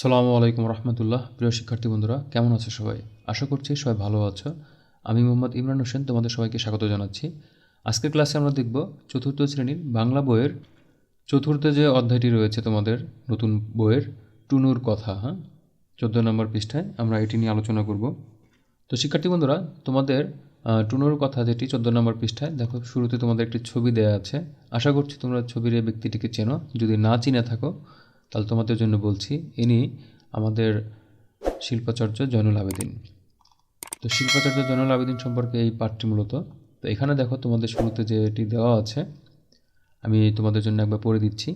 আসসালামু আলাইকুম রহমতুল্লাহ। প্রিয় শিক্ষার্থী বন্ধুরা, কেমন আছো সবাই? আশা করছি সবাই ভালো আছো। আমি মোহাম্মদ ইমরান হোসেন, তোমাদের সবাইকে স্বাগত জানাচ্ছি। আজকের ক্লাসে আমরা দেখব চতুর্থ শ্রেণির বাংলা বইয়ের চতুর্থ যে অধ্যায়টি রয়েছে তোমাদের নতুন বইয়ের টুনুর কথা হ্যাঁ? চোদ্দ নম্বর পৃষ্ঠায় আমরা এটি নিয়ে আলোচনা করব। তো শিক্ষার্থী বন্ধুরা, তোমাদের টুনুর কথা যেটি চোদ্দ নম্বর পৃষ্ঠায়, দেখো শুরুতে তোমাদের একটি ছবি দেওয়া আছে। আশা করছি তোমরা ছবির এই ব্যক্তিটিকে চেনো। যদি না চিনে থাকো তাহলে তোমাদের জন্য বলছি, ইনি আমাদের শিল্পাচার্য জয়নুল আবেদিন। তো শিল্পাচার্য জয়নুল আবেদিন সম্পর্কে এই পাঠটি মূলত। তো এখানে দেখো তোমাদের শুরুতে যে এটি দেওয়া আছে, আমি তোমাদের জন্য একবার পড়ে দিচ্ছি।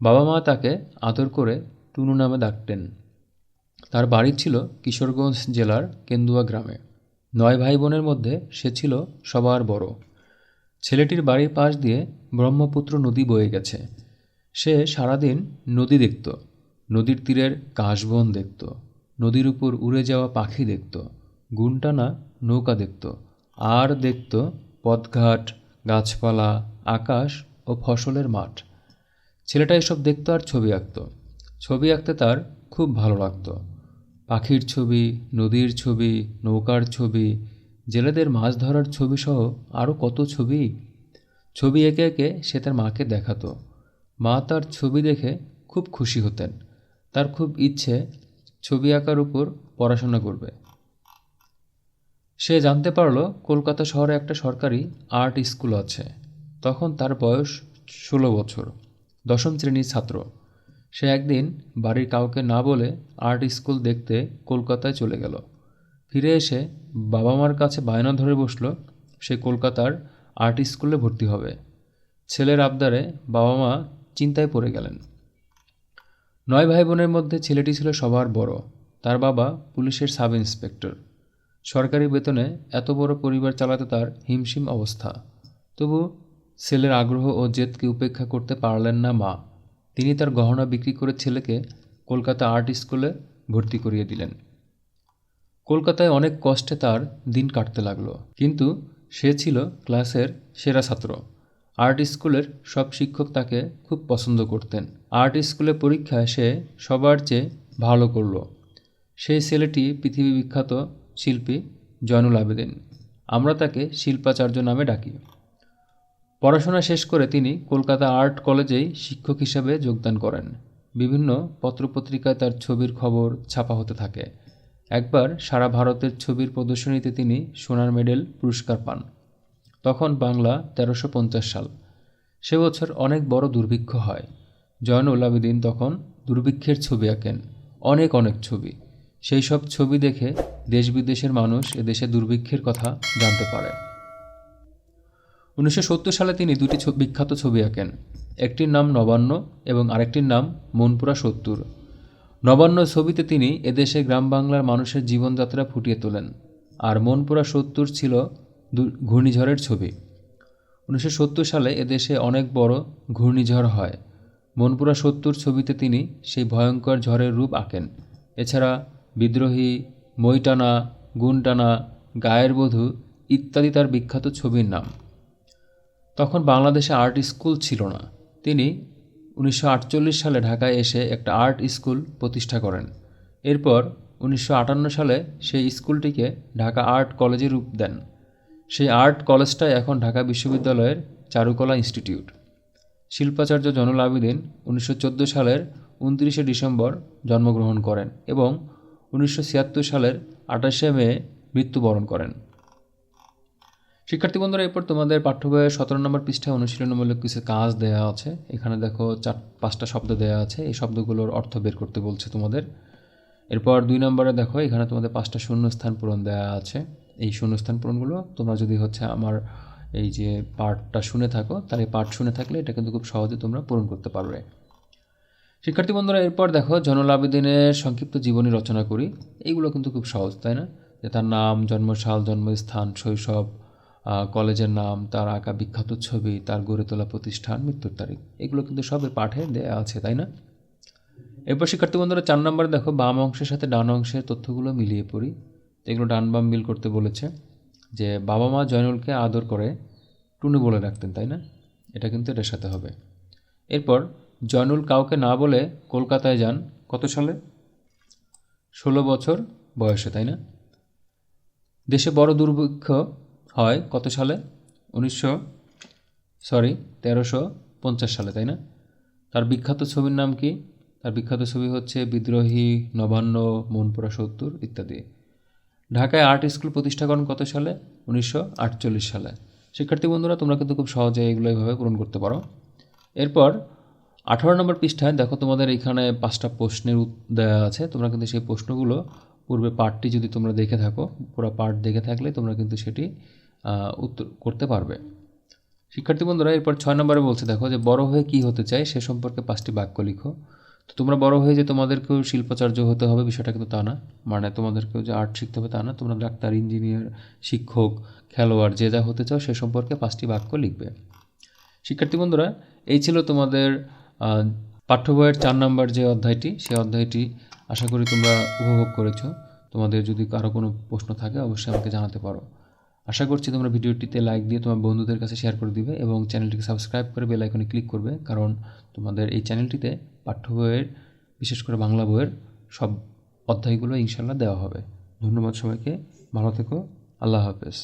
বাবা মা তাকে আদর করে টুনু নামে ডাকতেন। তার বাড়ি ছিল কিশোরগঞ্জ জেলার কেন্দুয়া গ্রামে। নয় ভাই বোনের মধ্যে সে ছিল সবার বড়। ছেলেটির বাড়ির পাশ দিয়ে ব্রহ্মপুত্র নদী বয়ে গেছে। সে সারাদিন নদী দেখত, নদীর তীরের কাশবন দেখত, নদীর উপর উড়ে যাওয়া পাখি দেখত, গুনটানা নৌকা দেখত, আর দেখত পথঘাট, গাছপালা, আকাশ ও ফসলের মাঠ। ছেলেটা এসব দেখতো আর ছবি আঁকতো। ছবি আঁকতে তার খুব ভালো লাগতো। পাখির ছবি, নদীর ছবি, নৌকার ছবি, জেলেদের মাছ ধরার ছবি সহ আরও কত ছবি। ছবি এঁকে এঁকে সে তার মাকে দেখাতো। মা তার ছবি দেখে খুব খুশি হতেন। তার খুব ইচ্ছে ছবি আঁকার উপর পড়াশোনা করবে। সে জানতে পারল কলকাতা শহরে একটা সরকারি আর্ট স্কুল আছে। তখন তার বয়স ষোলো বছর, দশম শ্রেণির ছাত্র। সে একদিন বাড়ির কাউকে না বলে আর্ট স্কুল দেখতে কলকাতায় চলে গেল। ফিরে এসে বাবা মার কাছে বায়না ধরে বসল, সে কলকাতার আর্ট স্কুলে ভর্তি হবে। ছেলের আবদারে বাবা মা চিন্তায় পড়ে গেলেন। নয় ভাই বোনের মধ্যে ছেলেটি ছিল সবার বড়। তার বাবা পুলিশের সাব ইন্সপেক্টর সরকারি বেতনে এত বড় পরিবার চালাতে তার হিমশিম অবস্থা। তবু ছেলের আগ্রহ ও জেদকে উপেক্ষা করতে পারলেন না মা। তিনি তার গহনা বিক্রি করে ছেলেকে কলকাতা আর্ট স্কুলে ভর্তি করিয়ে দিলেন। কলকাতায় অনেক কষ্টে তার দিন কাটতে লাগল। কিন্তু সে ছিল ক্লাসের সেরা ছাত্র। আর্ট স্কুলের সব শিক্ষক তাকে খুব পছন্দ করতেন। আর্ট স্কুলে পরীক্ষায় সে সবার চেয়ে ভালো করল। সেই ছেলেটি পৃথিবী বিখ্যাত শিল্পী জয়নুল আবেদিন। আমরা তাকে শিল্পাচার্য নামে ডাকি। পড়াশোনা শেষ করে তিনি কলকাতা আর্ট কলেজেই শিক্ষক হিসাবে যোগদান করেন। বিভিন্ন পত্রপত্রিকায় তার ছবির খবর ছাপা হতে থাকে। একবার সারা ভারতের ছবির প্রদর্শনীতে তিনি সোনার মেডেল পুরস্কার পান। তখন বাংলা তেরোশো সাল। সে বছর অনেক বড় দুর্ভিক্ষ হয়। জয়নুল আবেদিন তখন দুর্ভিক্ষের ছবি আঁকেন, অনেক অনেক ছবি। সেই সব ছবি দেখে দেশ বিদেশের মানুষ এদেশে দুর্ভিক্ষের কথা জানতে পারে। উনিশশো সত্তর সালে তিনি দুটি বিখ্যাত ছবি আঁকেন, একটির নাম নবান্ন এবং আরেকটির নাম মনপুরা সত্তর। নবান্ন ছবিতে তিনি এদেশে গ্রাম বাংলার মানুষের জীবনযাত্রা ফুটিয়ে তোলেন। আর মনপুরা সত্তর ছিল ঘূর্ণিঝড়ের ছবি। উনিশশো সত্তর সালে এদেশে অনেক বড় ঘূর্ণিঝড় হয়। মনপুরা সত্তর ছবিতে তিনি সেই ভয়ঙ্কর ঝড়ের রূপ আঁকেন। এছাড়া বিদ্রোহী মইটানা গুনটানা, গায়ের বধূ ইত্যাদি তার বিখ্যাত ছবির নাম। তখন বাংলাদেশে আর্ট স্কুল ছিল না। তিনি উনিশশো আটচল্লিশ সালে ঢাকায় এসে একটা আর্ট স্কুল প্রতিষ্ঠা করেন। এরপর উনিশশো আটান্ন সালে সেই স্কুলটিকে ঢাকা আর্ট কলেজে রূপ দেন। সেই আর্ট কলেজটাই এখন ঢাকা বিশ্ববিদ্যালয়ের চারুকলা ইনস্টিটিউট। শিল্পাচার্য জয়নুল আবেদিন উনিশশো চোদ্দ সালের উনত্রিশে ডিসেম্বর জন্মগ্রহণ করেন এবং উনিশশো ছিয়াত্তর সালের আঠাশে মে মৃত্যুবরণ করেন। শিক্ষার্থী বন্ধুরা, এরপর তোমাদের পাঠ্য বইয়ের সতেরো নম্বর পৃষ্ঠায় অনুশীলনমূলক কিছু কাজ দেওয়া আছে। এখানে দেখো চার, পাঁচটা শব্দ দেওয়া আছে। এই শব্দগুলোর অর্থ বের করতে বলছে তোমাদের। এরপর দুই নম্বরে দেখো, এখানে তোমাদের পাঁচটা শূন্য স্থান পূরণ দেওয়া আছে। এই শূন্যস্থান পূরণগুলো। তোমরা যদি হচ্ছে আমার এই যে পাঠটা শুনে থাকো তাহলে পাঠ শুনে থাকলে এটা কিন্তু খুব সহজে তোমরা পূরণ করতে পারবে। শিক্ষার্থী বন্ধুরা, এরপর দেখো জয়নুল আবেদিনের সংক্ষিপ্ত জীবনী রচনা করি। এইগুলো কিন্তু খুব সহজ, তাই না? যে তার নাম, জন্মসাল, জন্মস্থান, শৈশব কলেজের নাম, তার আঁকা বিখ্যাত ছবি, তার গড়ে তোলা প্রতিষ্ঠান, মৃত্যুর তারিখ। এগুলো কিন্তু সবের পাঠে দেওয়া আছে, তাই না? এরপর শিক্ষার্থী বন্ধুরা, চার নম্বরে দেখো, বাম অংশের সাথে ডান অংশের তথ্যগুলো মিলিয়ে পড়ি। এগুলো ডান বাম মিল করতে বলেছে যে বাবা মা জয়নুলকে আদর করে টুনু বলে রাখতেন তাই না? এটা কিন্তু এটার সাথে হবে। এরপর জয়নুল কাউকে না বলে কলকাতায় যান কত সালে? ষোলো বছর বয়সে, তাই না? দেশে বড় দুর্ভিক্ষ হয় কত সালে? উনিশশো, সরি, তেরোশো পঞ্চাশ সালে, তাই না? তার বিখ্যাত ছবির নাম কি? তার বিখ্যাত ছবি হচ্ছে বিদ্রোহী নবান্ন, মনপুরা সত্তর ইত্যাদি। ঢাকায় আর্ট স্কুল প্রতিষ্ঠা করেন কত সালে? উনিশশো আটচল্লিশ সালে। শিক্ষার্থী বন্ধুরা, তোমরা কিন্তু খুব সহজে এগুলো এইভাবে পূরণ করতে পারো। এরপর আঠারো নম্বর পৃষ্ঠায় দেখো তোমাদের এখানে পাঁচটা প্রশ্নের দেওয়া আছে। তোমরা কিন্তু সেই প্রশ্নগুলো পূর্বে পার্টটি যদি তোমরা দেখে থাকো, পুরো পার্ট দেখে থাকলে তোমরা কিন্তু সেটি উত্তর করতে পারবে। শিক্ষার্থী বন্ধুরা, এরপর ছয় নম্বরে বলছে দেখো যে, বড় হয়ে কি হতে চাই সে সম্পর্কে পাঁচটি বাক্য লিখো। তো তোমরা বড় হয়ে যে তোমাদেরকেও শিল্পাচার্য হতে হবে, বিষয়টা কিন্তু তা না। মানে তোমাদেরকেও যে আর্ট শিখতে হবে তা না। তোমরা ডাক্তার ইঞ্জিনিয়ার শিক্ষক, খেলোয়াড়, যে যা হতে চাও সে সম্পর্কে পাঁচটি বাক্য লিখবে। শিক্ষার্থী বন্ধুরা, এই ছিল তোমাদের পাঠ্য বইয়ের চার নম্বর যে অধ্যায়টি। সেই অধ্যায়টি আশা করি তোমরা উপভোগ করেছ। তোমাদের যদি কারও কোনো প্রশ্ন থাকে, অবশ্যই আমাকে জানাতে পারো। আশা করছি তোমরা ভিডিওটিতে লাইক দিয়ে তোমার বন্ধুদের কাছে শেয়ার করে দিবে এবং চ্যানেলটিকে সাবস্ক্রাইব করে বেল আইকনে ক্লিক করবে, কারণ তোমাদের এই চ্যানেলটিতে পাঠ্য বইয়ের, বিশেষ করে বাংলা বইয়ের সব অধ্যায়গুলো ইনশাল্লাহ দেওয়া হবে। ধন্যবাদ সবাইকে, ভালো থেকো, আল্লাহ হাফেজ।